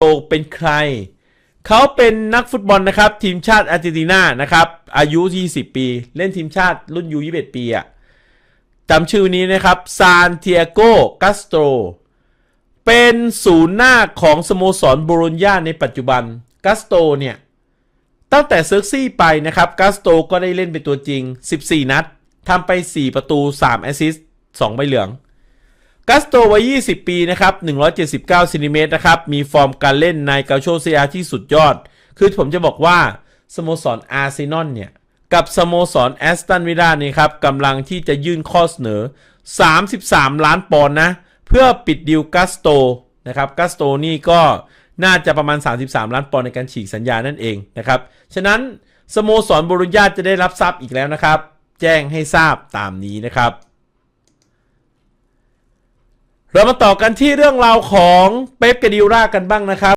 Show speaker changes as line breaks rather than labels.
โตเป็นใคร เขาเป็นนักฟุตบอลนะครับ ทีมชาติอาร์เจนตินานะครับ อายุ 20 ปี เล่นทีมชาติรุ่นยู21 ปีอะจำชื่อนี้นะครับซานเทียโกกัสโตรเป็นศูนย์หน้าของสโมสรโบโลญญาในปัจจุบันกัสโตเนี่ย ตั้งแต่เซิร์กซี่ไปนะครับกัสโตก็ได้เล่นเป็นตัวจริง 14 นัดทำไป 4 ประตู 3 แอสซิสต์2ใบเหลือง กัสโตวัย 20 ปีนะครับ 179ซนติเมตรนะครับ มีฟอร์มการเล่นในกาโชเซียที่สุดยอด คือผมจะบอกว่าสโมสรอาร์เซนอลเนี่ย กับสโมสรแอสตันวิลล่านี่ครับกำลังที่จะยื่นข้อเสนอ 33 ล้านปอนด์นะ เพื่อปิดดีลกัสโตนะครับกัสโตนี่ก็น่าจะประมาณ 33 ล้านปอนด์ในการฉีกสัญญานั่นเองนะครับ ฉะนั้นสโมสรบรุญญาจะได้รับทรัพย์อีกแล้วนะครับ แจ้งให้ทราบตามนี้นะครับ เรามาต่อกันที่เรื่องราวของเป๊ปกาดิโอรากันบ้างนะครับ